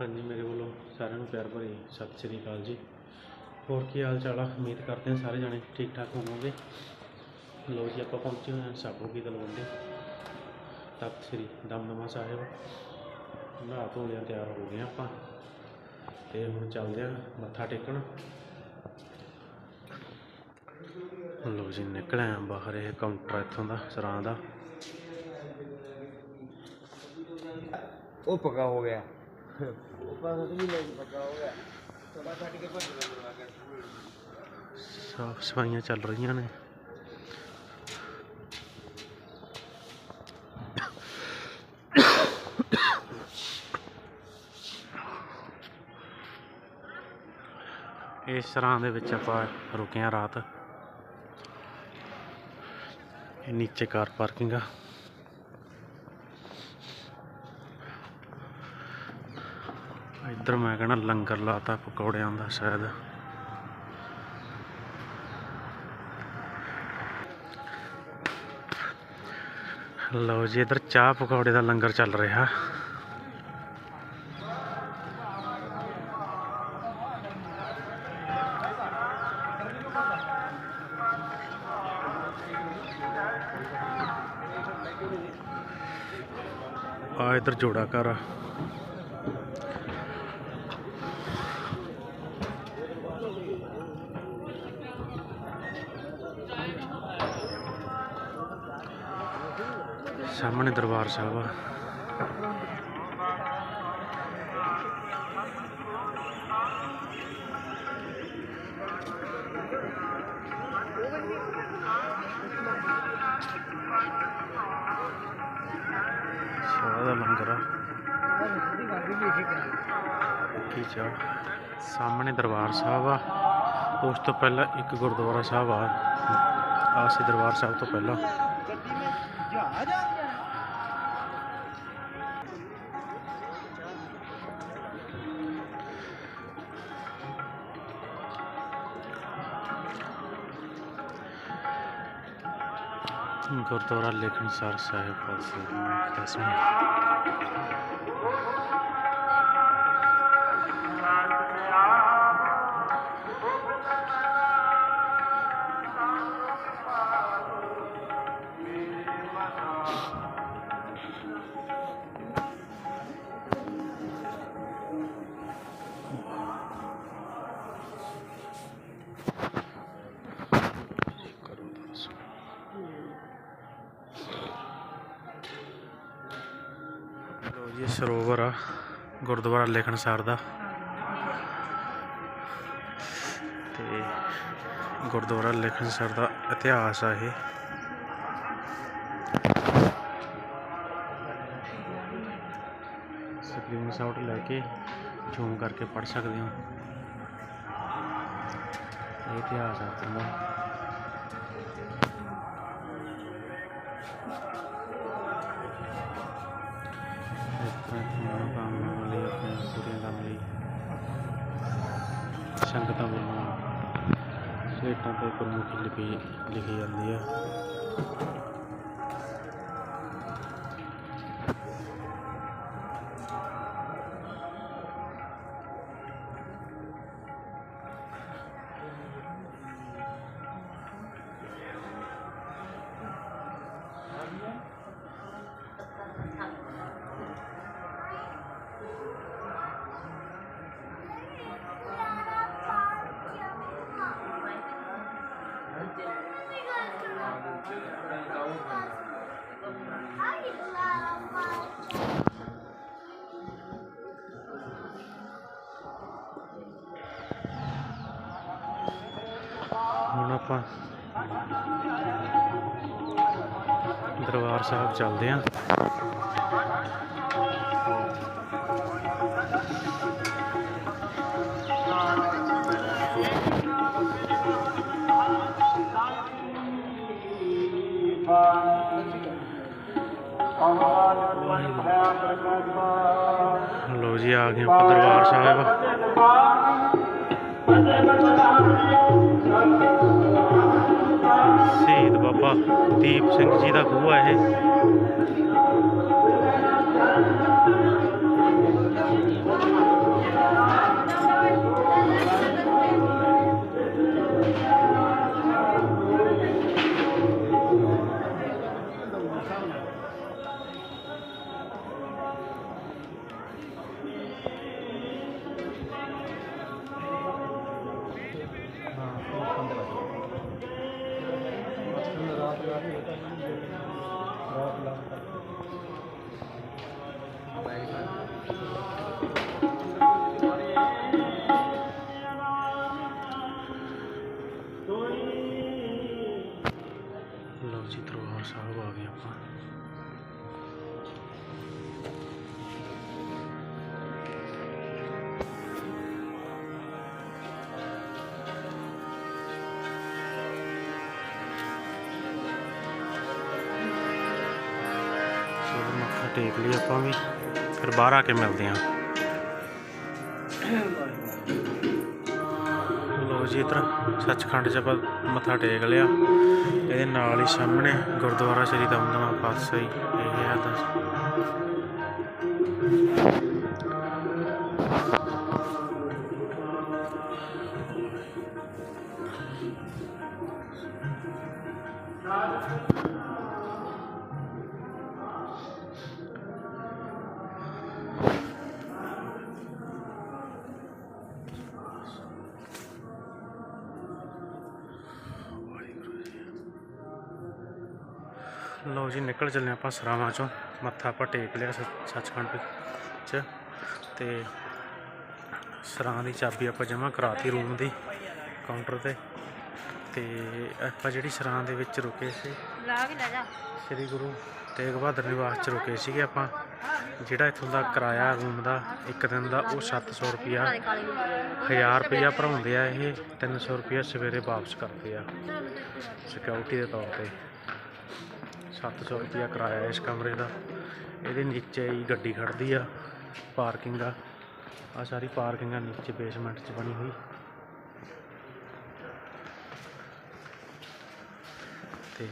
ਹਾਂਜੀ, ਮੇਰੇ ਵੱਲੋਂ ਸਾਰਿਆਂ ਨੂੰ ਪਿਆਰ ਭਰੀ ਸਤਿ ਸ੍ਰੀ ਅਕਾਲ ਜੀ। ਹੋਰ ਕੀ ਹਾਲ ਚਾਲ ਆ? ਉਮੀਦ ਕਰਦੇ ਹਾਂ ਸਾਰੇ ਜਾਣੇ ਠੀਕ ਠਾਕ ਹੋਵੋਗੇ। ਲੋ ਜੀ, ਆਪਾਂ ਪਹੁੰਚੇ ਹੋਏ ਹਾਂ ਸਾਬੋ ਕੀ ਤਲਵੰਡੀ। ਤਖਤ ਸ੍ਰੀ ਦਮਦਮਾ ਸਾਹਿਬ। ਨਹਾ ਧੋ ਲਿਆ, ਤਿਆਰ ਹੋ ਗਏ ਹਾਂ ਆਪਾਂ। ਤੇ ਹੁਣ ਚੱਲਦੇ ਹਾਂ ਮੱਥਾ ਟੇਕਣ। ਲੋ ਜੀ ਨਿਕਲਿਆ ਬਾਹਰ ਇਹ ਕਾਊਂਟਰ ਇੱਥੋਂ ਦਾ, ਸਰਾਂ ਦਾ। ਉਹ ਪੱਕਾ ਹੋ ਗਿਆ। ਸਾਫ਼ ਸਫਾਈਆਂ ਚੱਲ ਰਹੀਆਂ ਨੇ। ਇਸ ਤਰ੍ਹਾਂ ਦੇ ਵਿੱਚ ਆਪਾਂ ਰੁਕੇ ਹਾਂ ਰਾਤ। ਇਹ ਨੀਚੇ ਕਾਰ ਪਾਰਕਿੰਗ ਆ। ਇੱਧਰ ਮੈਂ ਕਹਿਣਾ ਲੰਗਰ ਲਾਤਾ ਪਕੌੜਿਆਂ ਦਾ ਸ਼ਾਇਦ। ਲਓ ਜੀ, ਇੱਧਰ ਚਾਹ ਪਕੌੜੇ ਦਾ ਲੰਗਰ ਚੱਲ ਰਿਹਾ। ਆ ਇੱਧਰ ਜੋੜਾ ਘਰ ਆ। ਸਾਹਮਣੇ ਦਰਬਾਰ ਸਾਹਿਬ ਆ। ਚਾਹ ਦਾ ਲੰਗਰ ਆ। ਕੀ ਚਾਹ? ਸਾਹਮਣੇ ਦਰਬਾਰ ਸਾਹਿਬ ਆ। ਉਸ ਤੋਂ ਪਹਿਲਾਂ ਇੱਕ ਗੁਰਦੁਆਰਾ ਸਾਹਿਬ ਆ। ਆ ਦਰਬਾਰ ਸਾਹਿਬ ਤੋਂ ਪਹਿਲਾਂ। ਗੁਰਦੁਆਰਾ ਲੇਖਣਸਰ ਸਾਹਿਬ ਪਾਸੇ ਦਸਵੀਂ ਗੁਰਦੁਆਰਾ ਲੇਖਣਸਰ ਦਾ। ਤੇ ਗੁਰਦੁਆਰਾ ਲੇਖਣਸਰ ਦਾ ਇਤਿਹਾਸ ਆ ਇਹ। ਸਕਰੀਨ ਸ਼ਾਟ ਲੈ ਕੇ ਜ਼ੂਮ ਕਰਕੇ ਪੜ ਸਕਦੇ ਹੋ। ਇਹ ਇਤਿਹਾਸ ਆ ਇੱਥੋਂ ਦਾ ਇਸ ਪੂਰੀਆਂ ਕਰਨ ਲਈ। ਸੰਗਤਾਂ ਵੱਲੋਂ ਸਲੇਟਾਂ ਤੇ ਗੁਰਮੁਖੀ ਲਿਪੀ ਲਿਖੀ ਜਾਂਦੀ ਹੈ ਦਰਬਾਰ ਸਾਹਿਬ ਚੱਲਦੇ ਹਾਂ ਲੋ ਜੀ ਆ ਗਏ ਆਪਾਂ ਦਰਬਾਰ ਬਾਬਾ ਦੀਪ ਸਿੰਘ ਜੀ ਦਾ ਖੂਹ ਹੈ ਇਹ। ਟੇਕ ਲਈ ਆਪਾਂ ਵੀ, ਫਿਰ ਬਾਹਰ ਆ ਕੇ ਮਿਲਦੇ ਹਾਂ। ਲੋ ਜੀ ਇੱਧਰ ਸੱਚਖੰਡ 'ਚ ਆਪਾਂ ਮੱਥਾ ਟੇਕ ਲਿਆ। ਇਹਦੇ ਨਾਲ ਹੀ ਸਾਹਮਣੇ ਗੁਰਦੁਆਰਾ ਸ੍ਰੀ ਦਮਦਮਾ ਪਾਤਸ਼ਾਹੀ। ਇਹ ਹੈ ਤਾਂ ਲਓ ਜੀ ਨਿਕਲ ਚੱਲੇ ਆਪਾਂ ਸਰਾਵਾਂ ਚੋਂ। ਮੱਥਾ ਆਪਾਂ ਟੇਕ ਲਿਆ ਸੱਚ- ਸੱਚਖੰਡ ਚ। ਤੇ ਸਰਾਂ ਦੀ ਚਾਬੀ ਆਪਾਂ ਜਮ੍ਹਾਂ ਕਰਾਤੀ ਰੂਮ ਦੀ ਕਾਊਂਟਰ ਤੇ। ਤੇ ਆਪਾਂ ਜਿਹੜੀ ਸਰਾਂ ਦੇ ਵਿੱਚ ਰੁਕੇ ਸੀ ਸ੍ਰੀ ਗੁਰੂ ਤੇਗ ਬਹਾਦਰ ਨਿਵਾਸ ਚ ਰੁਕੇ ਸੀਗੇ ਆਪਾਂ। ਜਿਹੜਾ ਇੱਥੋਂ ਦਾ ਕਿਰਾਇਆ ਰੂਮ ਦਾ ਇੱਕ ਦਿਨ ਦਾ ਉਹ 700 ਰੁਪਿਆ ਕਾਲੇ ਕਾਲੇ ਨੂੰ 1000 ਰੁਪਿਆ ਭਰਾਉਂਦੇ ਆ ਇਹ 300 ਰੁਪਿਆ ਸਵੇਰੇ ਵਾਪਸ ਕਰਦੇ ਆ। ਸਿਕਿਉਰਿਟੀ ਦੇ ਤੌਰ ਤੇ। 700 ਰੁਪਿਆ ਕਿਰਾਇਆ ਇਸ ਕਮਰੇ ਦਾ। ਇਹਦੇ ਨੀਚੇ ਹੀ ਗੱਡੀ ਖੜਦੀ ਆ ਪਾਰਕਿੰਗ ਆ। ਆ ਸਾਰੀ ਪਾਰਕਿੰਗ ਆ ਨੀਚੇ ਬੇਸਮੈਂਟ 'ਚ ਬਣੀ ਹੋਈ। ਤੇ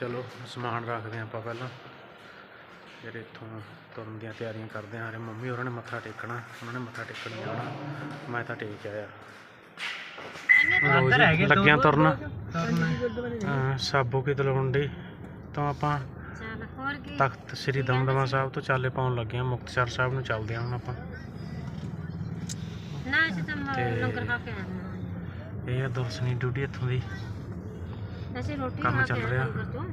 ਚਲੋ ਸਮਾਨ ਰੱਖਦੇ ਆਪਾਂ ਪਹਿਲਾਂ। ਜਿਹੜੇ ਇੱਥੋਂ ਤੁਰਨ ਦੀਆਂ ਤਿਆਰੀਆਂ ਕਰਦੇ ਹਾਂ ਹਰੇ ਮੰਮੀ ਹੋਰਾਂ ਨੇ ਮੱਥਾ ਟੇਕਣਾ ਉਹਨਾਂ ਨੇ ਮੱਥਾ ਟੇਕਣ ਜਾਣਾ ਮੈਂ ਤਾਂ ਟੇਕ ਆਇਆ। ਲੱਗਿਆ ਤੁਰਨ। ਸਾਬੋ ਕੀ ਤਲਵੰਡੀ ਤੋਂ ਆਪਾਂ ਚੱਲ ਹੋਰ ਕੀ? ਤਖਤ ਸ੍ਰੀ ਦਮਦਮਾ ਸਾਹਿਬ ਤੋਂ ਚਾਲੇ ਪਾਉਣ ਲੱਗੇ ਹਾਂ ਮੁਕਤਸਰ ਸਾਹਿਬ ਨੂੰ ਚੱਲਦੇ ਹਾਂ ਹੁਣ ਆਪਾਂ। ਨਾ ਅਸੀਂ ਤਾਂ ਤੇ- ਲੰਗਰ ਖਾ ਕੇ ਆਏ ਹਾਂ। ਇਹ ਆ ਦਰਸ਼ਨੀ ਡਿਊਟੀ ਇੱਥੋਂ ਦੀ। ਅਸੀਂ ਰੋਟੀ ਕੰਮ ਖਾ ਕੇ ਚੱਲ ਆਏ ਰਿਹਾ। ਲੰਗਰ ਤੋਂ।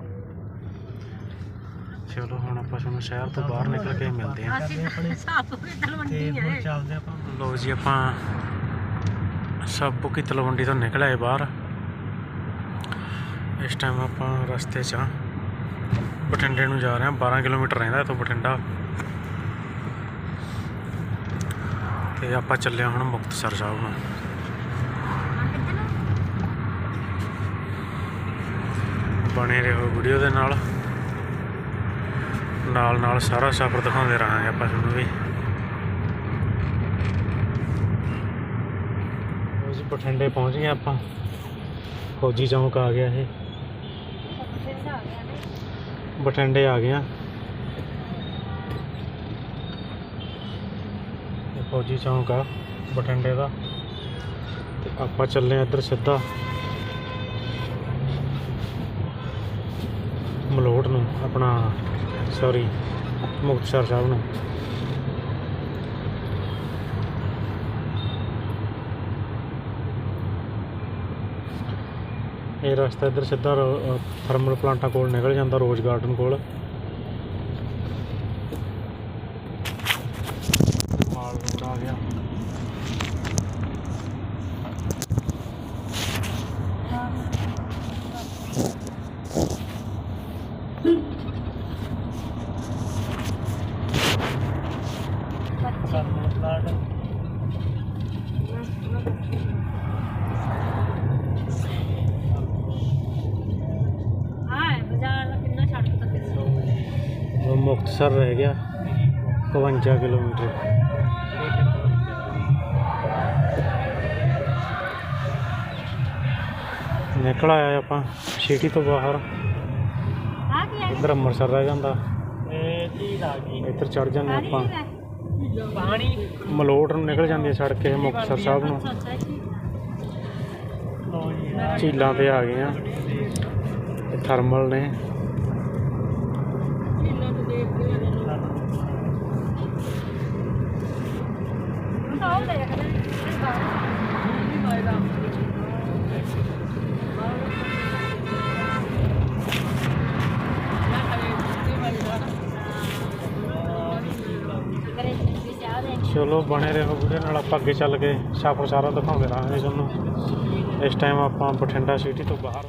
ਚਲੋ ਹੁਣ ਆਪਾਂ ਤੁਹਾਨੂੰ ਸ਼ਹਿਰ ਤੋਂ ਬਾਹਰ ਨਿਕਲ ਕੇ ਮਿਲਦੇ ਹਾਂ। ਅਸੀਂ ਤਾਂ ਸਾਪ ਕੇ ਤਲਵੰਡੀ ਆਏ। ਚੱਲਦੇ ਆਪਾਂ। ਲੋ ਜੀ ਆਪਾਂ ਸਾਬੋ ਕੀ ਤਲਵੰਡੀ ਤੋਂ ਨਿਕਲ ਆਏ ਬਾਹਰ। ਇਸ ਟਾਈਮ ਆਪਾਂ ਰਸਤੇ 'ਚ ਆ ਬਠਿੰਡੇ ਨੂੰ ਜਾ ਰਿਹਾ ਹਾਂ 12 ਕਿਲੋਮੀਟਰ ਰਹਿੰਦਾ ਇੱਥੋਂ ਬਠਿੰਡਾ। ਤੇ ਆਪਾਂ ਚੱਲੇ ਹੁਣ ਮੁਕਤਸਰ ਸਾਹਿਬ ਨੂੰ। ਬਣੇ ਰਹੋ ਵੀਡੀਓ ਦੇ ਨਾਲ। ਨਾਲ ਨਾਲ ਸਾਰਾ ਸਫ਼ਰ ਦਿਖਾਉਂਦੇ ਰਹਾਂਗੇ ਆਪਾਂ ਤੁਹਾਨੂੰ ਵੀ। ਉਹ ਬਠਿੰਡੇ ਪਹੁੰਚ ਗਏ ਆਪਾਂ। ਫੌਜੀ ਚੌਂਕ ਆ ਗਿਆ ਇਹ। ਬਠਿੰਡੇ ਆ ਗਏ ਆ। ਫੌਜੀ ਚੌਂਕ ਆ ਬਠਿੰਡੇ ਦਾ। ਤੇ ਆਪਾਂ ਚੱਲੇ ਆ ਇੱਧਰ ਸਿੱਧਾ ਮਲੋਟ ਨੂੰ, ਆਪਣਾ ਸੌਰੀ ਮੁਕਤਸਰ ਸਾਹਿਬ ਨੂੰ। ਇਹ ਰਸਤਾ ਇੱਧਰ ਸਿੱਧਾ ਥਰਮਲ ਪਲਾਂਟਾਂ ਕੋਲ ਨਿਕਲ ਜਾਂਦਾ ਰੋਜ਼ ਗਾਰਡਨ ਕੋਲ ਮਾਲ ਰੋਡ ਆ ਗਿਆ ਥਰਮਲ ਪਲਾਂਟ ਹਾਂ ਬਾਜ਼ਾਰ ਦਾ ਕਿੰਨਾ ਛੱਡ ਤੱਕ ਉਹ ਮੁਕਤਸਰ ਰਹਿ ਗਿਆ 52 ਕਿਲੋਮੀਟਰ। ਨਿਕਲ ਆਇਆ ਆਪਾਂ ਸਿਟੀ ਤੋਂ ਬਾਹਰ। ਆ ਕੀ ਹੈ? ਇੱਧਰ ਅੰਮ੍ਰਿਤਸਰ ਰਹਿ ਜਾਂਦਾ। ਇੱਧਰ ਚੜ ਜਾਂਦੇ ਆਪਾਂ। ਪਾਣੀ। ਮਲੋਟ ਨੂੰ ਨਿਕਲ ਜਾਂਦੀ ਹੈ ਸੜਕ ਇਹ ਮੁਕਤਸਰ ਸਾਹਿਬ ਨੂੰ। ਝੀਲਾਂ ਤੇ ਆ ਗਏ ਆ। ਥਰਮਲ ਨੇ ਉਹ ਤਾਂ ਉਹ ਲੈ ਜਾ ਕਰੇ ਜੀ ਚਾਹ ਦੇ ਚਲੋ ਬਣੇ ਰਹੋ ਵੀਡੀਓ ਨਾਲ ਆਪਾਂ ਅੱਗੇ ਚੱਲ ਕੇ ਸਫ਼ਰ ਸਾਰਾ ਦਿਖਾਉਂਦੇ ਰਹਾਂਗੇ ਤੁਹਾਨੂੰ। ਇਸ ਟਾਈਮ ਆਪਾਂ ਬਠਿੰਡਾ ਸਿਟੀ ਤੋਂ ਬਾਹਰ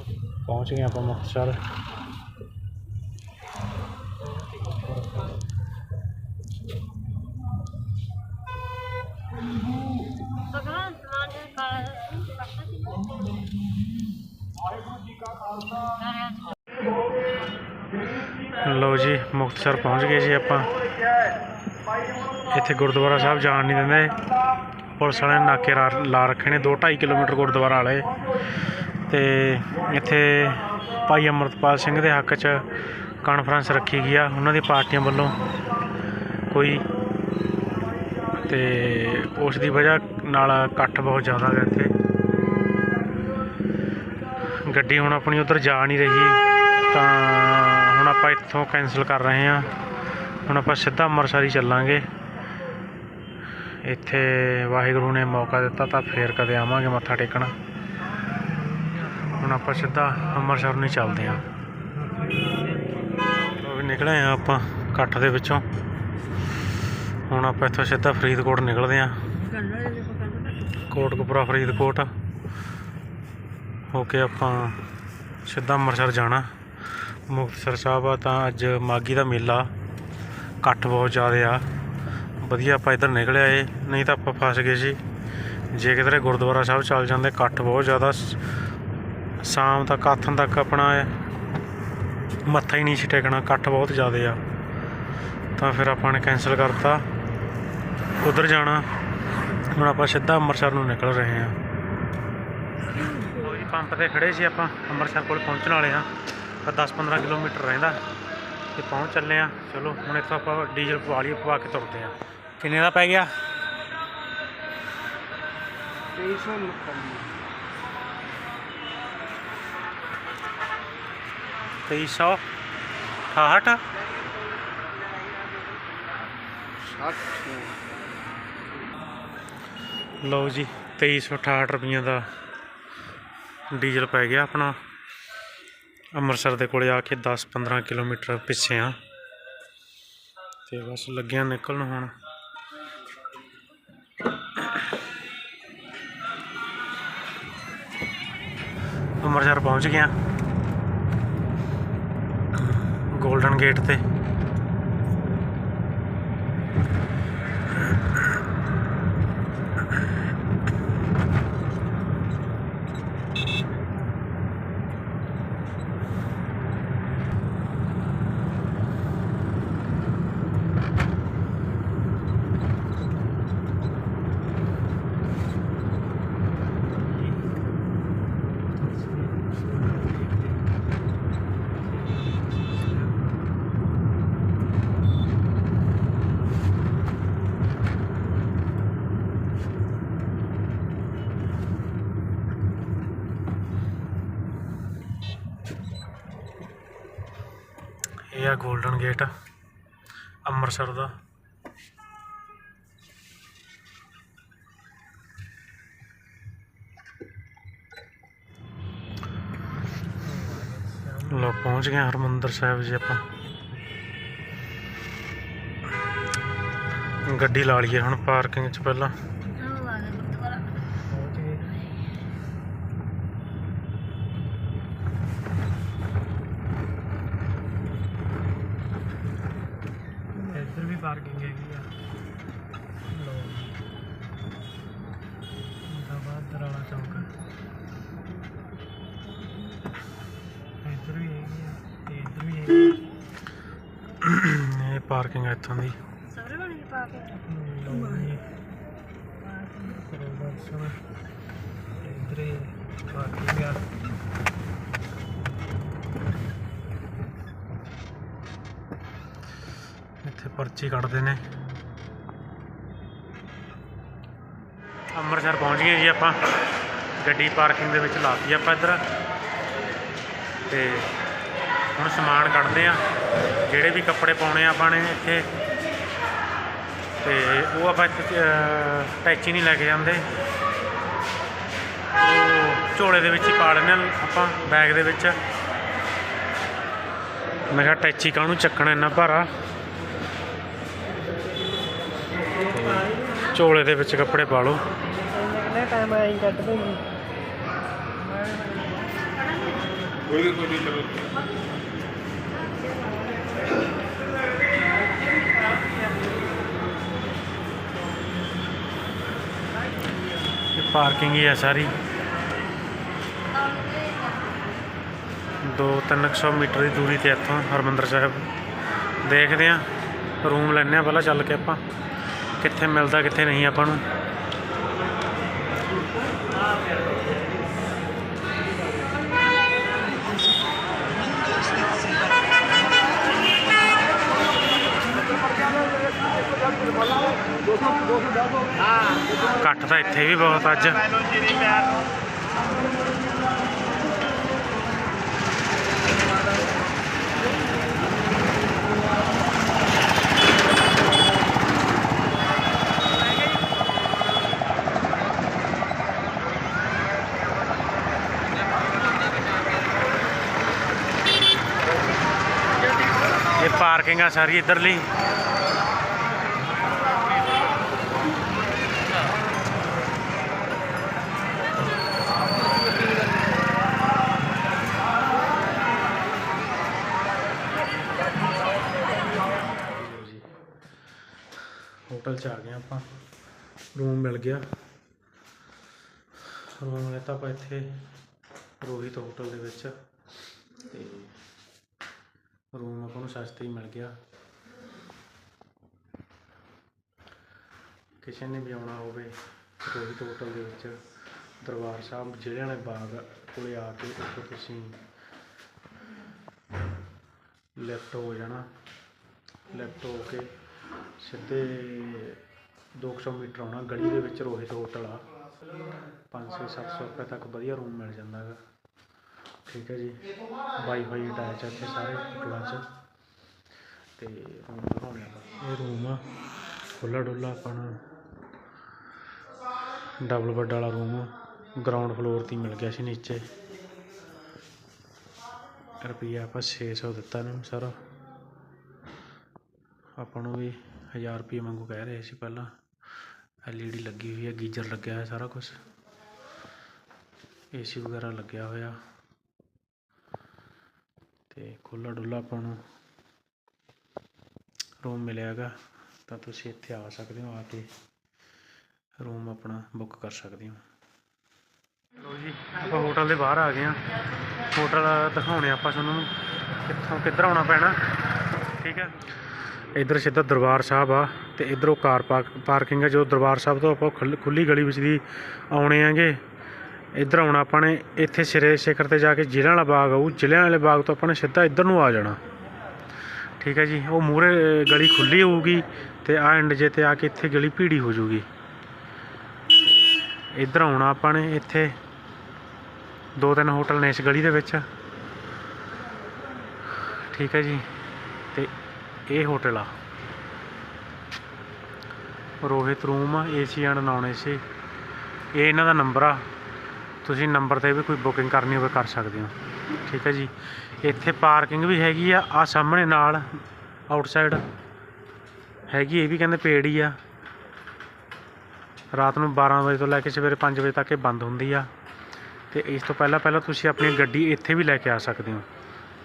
ਪਹੁੰਚ ਗਏ ਆਪਾਂ ਮੁਕਤਸਰ। ਲਓ ਜੀ, ਮੁਕਤਸਰ ਪਹੁੰਚ ਗਏ ਜੀ ਆਪਾਂ। ਇੱਥੇ ਗੁਰਦੁਆਰਾ ਸਾਹਿਬ ਜਾਣ ਨਹੀਂ ਦਿੰਦੇ। ਪੁਲਿਸ ਵਾਲਿਆਂ ਨੇ ਨਾਕੇ ਰਾ- ਲਾ ਰੱਖੇ ਨੇ 2.5 ਕਿਲੋਮੀਟਰ ਗੁਰਦੁਆਰਾ ਵਾਲੇ। ਤੇ ਇੱਥੇ ਭਾਈ ਅਮਰਤਪਾਲ ਸਿੰਘ ਦੇ ਹੱਕ 'ਚ ਕਾਨਫਰੰਸ ਰੱਖੀ ਗਈ ਆ, ਉਹਨਾਂ ਦੀ ਪਾਰਟੀਆਂ ਵੱਲੋਂ ਕੋਈ। ਤੇ ਉਸ ਦੀ ਵਜ੍ਹਾ ਨਾਲ ਇਕੱਠ ਬਹੁਤ ਜ਼ਿਆਦਾ ਹੈ ਇੱਥੇ। ਗੱਡੀ ਹੁਣ ਆਪਣੀ ਉਧਰ ਜਾ ਨਹੀਂ ਰਹੀ, ਤਾਂ ਹੁਣ ਆਪਾਂ ਇੱਥੋਂ ਕੈਂਸਲ ਕਰ ਰਹੇ ਹਾਂ। ਹੁਣ ਆਪਾਂ ਸਿੱਧਾ ਅੰਮ੍ਰਿਤਸਰ ਹੀ ਚੱਲਾਂਗੇ। ਇੱਥੇ ਵਾਹਿਗੁਰੂ ਨੇ ਮੌਕਾ ਦਿੱਤਾ ਤਾਂ ਫੇਰ ਕਦੇ ਆਵਾਂਗੇ ਮੱਥਾ ਟੇਕਣ। ਹੁਣ ਆਪਾਂ ਸਿੱਧਾ ਅੰਮ੍ਰਿਤਸਰ ਨੂੰ ਚੱਲਦੇ ਹਾਂ। ਲੋ ਵੀ ਨਿਕਲੇ ਆ ਆਪਾਂ ਇਕੱਠ ਦੇ ਵਿੱਚੋਂ। ਹੁਣ ਆਪਾਂ ਇੱਥੋਂ ਸਿੱਧਾ ਫਰੀਦਕੋਟ ਨਿਕਲਦੇ ਹਾਂ। ਕੋਟਕਪੁਰਾ ਫਰੀਦਕੋਟ। ਹੋ ਕੇ ਆਪਾਂ ਸਿੱਧਾ ਅੰਮ੍ਰਿਤਸਰ ਜਾਣਾ। ਮੁਕਤਸਰ ਸਾਹਿਬ ਆ ਤਾਂ ਅੱਜ ਮਾਗੀ ਦਾ ਮੇਲਾ। ਇਕੱਠ ਬਹੁਤ ਜ਼ਿਆਦਾ ਆ। ਵਧੀਆ ਆਪਾਂ ਇੱਧਰ ਨਿਕਲਿਆ ਏ ਨਹੀਂ ਤਾਂ ਆਪਾਂ ਫਸ ਗਏ ਸੀ ਜੇ ਕਿਧਰੇ ਗੁਰਦੁਆਰਾ ਸਾਹਿਬ ਚੱਲ ਜਾਂਦੇ, ਇਕੱਠ ਬਹੁਤ ਜ਼ਿਆਦਾ ਸ਼ਾਮ ਤੱਕ, ਆਥਣ ਤੱਕ ਆਪਣਾ ਮੱਥਾ ਹੀ ਨਹੀਂ ਸੀ ਟੇਕਣਾ, ਇਕੱਠ ਬਹੁਤ ਜ਼ਿਆਦਾ ਆ। ਤਾਂ ਫਿਰ ਆਪਾਂ ਨੇ ਕੈਂਸਲ ਕਰਤਾ। ਉਧਰ ਜਾਣਾ। ਹੁਣ ਆਪਾਂ ਸਿੱਧਾ ਅੰਮ੍ਰਿਤਸਰ ਨੂੰ ਨਿਕਲ ਰਹੇ ਹਾਂ। ਕੋਈ ਪੰਪ ਤੇ ਖੜੇ ਸੀ ਆਪਾਂ, ਅੰਮ੍ਰਿਤਸਰ ਕੋਲ ਪਹੁੰਚਣ ਵਾਲੇ ਹਾਂ। ਤਾਂ 10-15 ਕਿਲੋਮੀਟਰ ਰਹਿੰਦਾ। ਤੇ ਪਹੁੰਚ ਚੱਲੇ ਆ ਚਲੋ ਹੁਣ ਇੱਥੋਂ ਆਪਾਂ ਡੀਜ਼ਲ ਪਵਾ ਲਈਏ ਪਵਾ ਕੇ ਤੁਰਦੇ ਆ ਕਿੰਨੇ ਦਾ ਪੈ ਗਿਆ? 2368 ਲਓ ਜੀ 2368 ਰੁਪਈਆਂ ਦਾ ਡੀਜ਼ਲ ਪੈ ਗਿਆ ਆਪਣਾ। ਅੰਮ੍ਰਿਤਸਰ ਦੇ ਕੋਲੇ ਆ ਕੇ 10-15 ਕਿਲੋਮੀਟਰ ਪਿੱਛੇ ਆ। ਤੇ ਬਸ ਲੱਗਿਆ ਨਿਕਲਣ ਹੁਣ। ਅੰਮ੍ਰਿਤਸਰ ਪਹੁੰਚ ਗਿਆ। 골ਡਨ ਗੇਟ ਤੇ। ਆ 골ਡਨ ਗੇਟ, ਅੰਮ੍ਰਿਤਸਰ ਦਾ। ਲੋ ਪਹੁੰਚ ਗਏ ਹਰਮੰਦਰ ਸਾਹਿਬ ਜੀ ਆਪਾਂ। ਗੱਡੀ ਲਾ ਲਈਏ ਹੁਣ ਪਾਰਕਿੰਗ 'ਚ ਪਹਿਲਾਂ। ਪਾਰਕਿੰਗ ਹੈ ਇੱਥੋਂ ਦੀ। ਸਾਰੇ ਬਣ ਪਾਰਕਿੰਗ ਇੱਥੇ ਪਰਚੀ ਕੱਢਦੇ ਨੇ। ਅੰਮ੍ਰਿਤਸਰ ਪਹੁੰਚ ਗਏ ਜੀ ਆਪਾਂ। ਗੱਡੀ ਪਾਰਕਿੰਗ ਦੇ ਵਿੱਚ ਲਾਤੀ ਆਪਾਂ ਇੱਧਰ। ਤੇ ਹੁਣ ਸਮਾਨ ਕੱਢਦੇ ਆ। ਜਿਹੜੇ ਵੀ ਕੱਪੜੇ ਪਾਉਣੇ ਆ ਆਪਾਂ ਨੇ ਇੱਥੇ ਤੇ ਉਹ ਆਪਾਂ ਟੈਚੀ ਨਹੀਂ ਲੈ ਕੇ ਜਾਂਦੇ। ਝੋਲੇ ਦੇ ਵਿੱਚ ਹੀ ਪਾ ਲੈਂਦੇ ਹਾਂ ਆਪਾਂ ਬੈਗ ਦੇ ਵਿੱਚ। ਮੈਂ ਕਿਹਾ ਟੈਚੀ ਕਾਹਨੂੰ ਚੱਕਣਾ ਇੰਨਾ ਭਾਰਾ? ਝੋਲੇ ਦੇ ਵਿੱਚ ਕੱਪੜੇ ਪਾ ਲਓ। ਕਿੰਨੇ ਟਾਈਮ ਆਈ ਕੱਟ ਦੇਂਗੀ ਕੋਈ ਕੋਈ ਨਹੀਂ ਚਲੋ। ਪਾਰਕਿੰਗ ਹੀ ਹੈ ਸਾਰੀ। 2-300 ਮੀਟਰ ਦੀ ਦੂਰੀ ਤੇ ਇੱਥੋਂ ਹਰਮੰਦਰ ਸਾਹਿਬ। ਦੇਖਦੇ ਆ, ਰੂਮ ਲੈਣੇ ਆ ਪਹਿਲਾਂ ਚੱਲ ਕੇ ਆਪਾਂ। ਕਿੱਥੇ ਮਿਲਦਾ, ਕਿੱਥੇ ਨਹੀਂ ਆਪਾਂ ਨੂੰ। ਘੱਟ ਤਾਂ ਇੱਥੇ ਵੀ ਬਹੁਤ ਅੱਜ। ਇਹ ਪਾਰਕਿੰਗ ਆ ਸਾਰੀ ਇੱਧਰਲੀ। ਹੋਟਲ ਚ ਆ ਗਏ ਆਪਾਂ। ਰੂਮ ਮਿਲ ਗਿਆ। ਰੂਮ ਲੈਤਾ ਆਪਾਂ ਇੱਥੇ ਰੋਹਿਤ ਹੋਟਲ ਦੇ ਵਿੱਚ। ਤੇ ਰੂਮ ਆਪਾਂ ਨੂੰ ਸਸਤੇ ਹੀ ਮਿਲ ਗਿਆ। ਕਿਸੇ ਨੇ ਵੀ ਆਉਣਾ ਹੋਵੇ ਰੋਹਿਤ ਹੋਟਲ ਦੇ ਵਿੱਚ। ਦਰਬਾਰ ਸਾਹਿਬ ਜ਼ਿਲ੍ਹੇ ਵਾਲੇ ਬਾਗ ਕੋਲੇ ਆ ਕੇ ਉੱਥੋਂ ਤੁਸੀਂ ਲੈਫਟ ਹੋ ਜਾਣਾ। ਲੈਫਟ ਹੋ ਕੇ ਸਿੱਧੇ 200 ਮੀਟਰ ਆਉਣਾ, ਗਲੀ ਦੇ ਵਿੱਚ ਰੋਹਿਤ ਹੋਟਲ ਆ 500 700 ਰੁਪਏ ਤੱਕ ਵਧੀਆ ਰੂਮ ਮਿਲ ਜਾਂਦਾ ਹੈਗਾ ਠੀਕ ਹੈ ਜੀ। ਵਾਈਫਾਈ ਅਟੈਚ ਹੈ ਇੱਥੇ ਸਾਰੇ ਹੋਟਲਾਂ 'ਚ। ਤੇ ਰੂਮ ਦਿਖਾਉਣੇ ਆਪਾਂ। ਇਹ ਰੂਮ ਆ ਖੁੱਲਾ ਡੁੱਲਾ ਆਪਣਾ ਡਬਲ ਬੈੱਡ ਵਾਲਾ ਰੂਮ ਗਰਾਊਂਡ ਫਲੋਰ ਤੇ ਮਿਲ ਗਿਆ ਸੀ ਨੀਚੇ। ਰੁਪਈਆ ਆਪਾਂ 600 ਦਿੱਤਾ ਇਹਨਾਂ ਨੂੰ ਸਾਰਾ। ਆਪਾਂ ਨੂੰ ਵੀ ਹਜ਼ਾਰ ਰੁਪਈਏ ਵਾਂਗੂ ਕਹਿ ਰਹੇ ਸੀ ਪਹਿਲਾਂ। ਐੱਲ ਈ ਡੀ ਲੱਗੀ ਹੋਈ ਹੈ, ਗੀਜ਼ਰ ਲੱਗਿਆ ਹੋਇਆ ਸਾਰਾ ਕੁਛ। ਏ ਸੀ ਵਗੈਰਾ ਲੱਗਿਆ ਹੋਇਆ। ਅਤੇ ਖੁੱਲ੍ਹਾ ਡੁੱਲ੍ਹਾ ਆਪਾਂ ਨੂੰ ਰੂਮ ਮਿਲਿਆ ਹੈਗਾ, ਤਾਂ ਤੁਸੀਂ ਇੱਥੇ ਆ ਸਕਦੇ ਹੋ, ਆ ਕੇ ਰੂਮ ਆਪਣਾ ਬੁੱਕ ਕਰ ਸਕਦੇ ਹੋ। ਲੋ ਜੀ, ਆਪਾਂ ਹੋਟਲ ਦੇ ਬਾਹਰ ਆ ਗਏ ਆ ਹੋਟਲ ਦਿਖਾਉਣੇ ਆਪਾਂ ਤੁਹਾਨੂੰ ਕਿੱਥੋਂ ਕਿੱਧਰ ਆਉਣਾ ਪੈਣਾ, ਠੀਕ ਹੈ। ਇਧਰ ਸਿੱਧਾ ਦਰਬਾਰ ਸਾਹਿਬ ਆ ਤੇ ਇਧਰੋਂ ਕਾਰ ਪਾਰਕ, ਪਾਰਕਿੰਗ ਹੈ ਜੋ ਦਰਬਾਰ ਸਾਹਿਬ ਤੋਂ ਆਪਾਂ ਖੁੱਲ- ਖੁੱਲੀ ਗਲੀ ਵਿੱਚ ਦੀ ਆਉਣੇ ਆਂਗੇ। ਇਧਰ ਆਉਣਾ ਆਪਾਂ ਨੇ ਇੱਥੇ ਸਿਰੇ ਸਿਖਰ ਤੇ ਜਾ ਕੇ ਜ਼ਿਲ੍ਹਿਆਂ ਵਾਲਾ ਬਾਗ ਆਊ ਜ਼ਿਲ੍ਹਿਆਂ ਵਾਲੇ ਬਾਗ ਤੋਂ ਆਪਾਂ ਨੇ ਸਿੱਧਾ ਇਧਰ ਨੂੰ ਆ ਜਾਣਾ। ਠੀਕ ਹੈ ਜੀ, ਉਹ ਮੂਰੇ ਗਲੀ ਖੁੱਲੀ ਹੋਊਗੀ ਤੇ ਆ ਐਂਡ ਜੇ ਤੇ ਆ ਕੇ ਇੱਥੇ ਗਲੀ ਭੀੜੀ ਹੋ ਜਾਊਗੀ। ਇਧਰ ਆਉਣਾ ਆਪਾਂ ਨੇ ਇੱਥੇ ਦੋ ਤਿੰਨ ਹੋਟਲ ਨੇ ਇਸ ਗਲੀ ਦੇ ਵਿੱਚ। ਠੀਕ ਹੈ ਜੀ, ਤੇ ਇਹ ਹੋਟਲ ਆ। ਰੋਹਿਤ ਰੂਮ ਆ ਏਸੀ ਐਂਡ ਨਾਨ ਏਸੀ ਇਹ ਇਹਨਾਂ ਦਾ ਨੰਬਰ ਆ। ਤੁਸੀਂ ਨੰਬਰ ਤੇ ਵੀ ਕੋਈ ਬੁਕਿੰਗ ਕਰਨੀ ਹੋਵੇ ਕਰ ਸਕਦੇ ਹੋ। ਠੀਕ ਹੈ ਜੀ। ਇੱਥੇ ਪਾਰਕਿੰਗ ਵੀ ਹੈਗੀ ਆ ਆ ਸਾਹਮਣੇ ਨਾਲ ਆਊਟਸਾਈਡ ਹੈਗੀ, ਇਹ ਵੀ ਕਹਿੰਦੇ ਪੇੜ ਹੀ ਆ। ਰਾਤ ਨੂੰ 12 ਵਜੇ ਤੋਂ ਲੈ ਕੇ ਸਵੇਰੇ 5 ਵਜੇ ਤੱਕ ਇਹ ਬੰਦ ਹੁੰਦੀ ਆ। ਤੇ ਇਸ ਤੋਂ ਪਹਿਲਾਂ ਪਹਿਲਾਂ ਤੁਸੀਂ ਆਪਣੀ ਗੱਡੀ ਇੱਥੇ ਵੀ ਲੈ ਕੇ ਆ ਸਕਦੇ ਹੋ।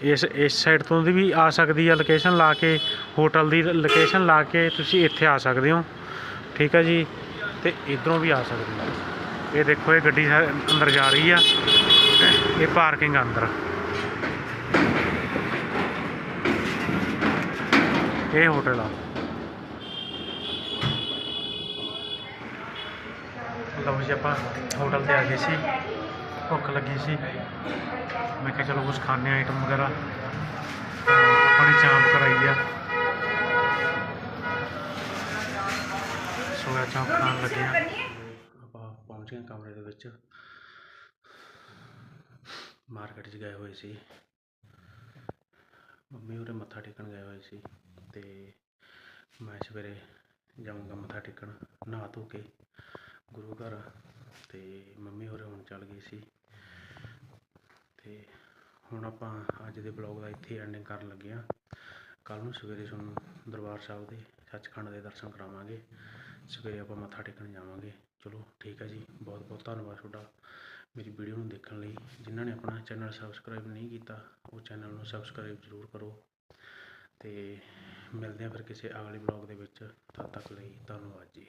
ਇਸ ਇਸ ਸਾਈਡ ਤੋਂ ਦੀ ਵੀ ਆ ਸਕਦੀ ਆ ਲੋਕੇਸ਼ਨ ਲਾ ਕੇ ਹੋਟਲ ਦੀ ਲੋਕੇਸ਼ਨ ਲਾ ਕੇ ਤੁਸੀਂ ਇੱਥੇ ਆ ਸਕਦੇ ਹੋ। ਠੀਕ ਹੈ ਜੀ? ਤੇ ਇਧਰੋਂ ਵੀ ਆ ਸਕਦੇ ਹੋ ਇਹ ਦੇਖੋ, ਇਹ ਗੱਡੀ ਅੰਦਰ ਜਾ ਰਹੀ ਆ। ਇਹ ਪਾਰਕਿੰਗ ਅੰਦਰ। ਇਹ ਹੋਟਲ ਆ। ਲਓ ਜੀ ਆਪਾਂ ਹੋਟਲ ਤੇ ਆ ਗਏ ਸੀ। ਭੁੱਖ ਲੱਗੀ ਸੀ। ਮੈਂ ਕਿਹਾ ਚਲੋ ਕੁਝ ਖਾਣੇ ਆਈਟਮ ਵਗੈਰਾ। ਆਪਾਂ ਨੇ ਚਾਂਪ ਕਰਾਈ ਆ। ਸੋਇਆ ਚਾਂਪ ਖਾਣ ਲੱਗੇ ਆ ਆਪਾਂ ਪਹੁੰਚ ਗਏ ਕਮਰੇ ਦੇ ਵਿੱਚ। ਮਾਰਕੀਟ 'ਚ ਗਏ ਹੋਏ ਸੀ। ਮੰਮੀ ਉਰੇ ਮੱਥਾ ਟੇਕਣ ਗਏ ਹੋਏ ਸੀ ਤੇ ਮੈਂ ਸਵੇਰੇ ਜਾਊਂਗਾ ਮੱਥਾ ਟੇਕਣ, ਨਹਾ ਧੋ ਕੇ ਗੁਰੂ ਘਰ। ਅਤੇ ਮੰਮੀ ਹੋਰੇ ਹੁਣ ਚੱਲ ਗਈ ਸੀ। ਅਤੇ ਹੁਣ ਆਪਾਂ ਅੱਜ ਦੇ ਬਲੌਗ ਦਾ ਇੱਥੇ ਐਂਡਿੰਗ ਕਰਨ ਲੱਗੇ ਹਾਂ। ਕੱਲ੍ਹ ਨੂੰ ਸਵੇਰੇ ਤੁਹਾਨੂੰ ਦਰਬਾਰ ਸਾਹਿਬ ਦੇ ਸੱਚਖੰਡ ਦੇ ਦਰਸ਼ਨ ਕਰਾਵਾਂਗੇ। ਸਵੇਰੇ ਆਪਾਂ ਮੱਥਾ ਟੇਕਣ ਜਾਵਾਂਗੇ। ਚਲੋ ਠੀਕ ਹੈ ਜੀ, ਬਹੁਤ ਬਹੁਤ ਧੰਨਵਾਦ ਤੁਹਾਡਾ ਮੇਰੀ ਵੀਡੀਓ ਨੂੰ ਦੇਖਣ ਲਈ। ਜਿਨ੍ਹਾਂ ਨੇ ਆਪਣਾ ਚੈਨਲ ਸਬਸਕ੍ਰਾਈਬ ਨਹੀਂ ਕੀਤਾ, ਉਹ ਚੈਨਲ ਨੂੰ ਸਬਸਕ੍ਰਾਈਬ ਜ਼ਰੂਰ ਕਰੋ। ਅਤੇ ਮਿਲਦੇ ਹਾਂ ਫਿਰ ਕਿਸੇ ਅਗਲੇ ਬਲੌਗ ਦੇ ਵਿੱਚ। ਤਦ ਤੱਕ ਲਈ ਧੰਨਵਾਦ ਜੀ।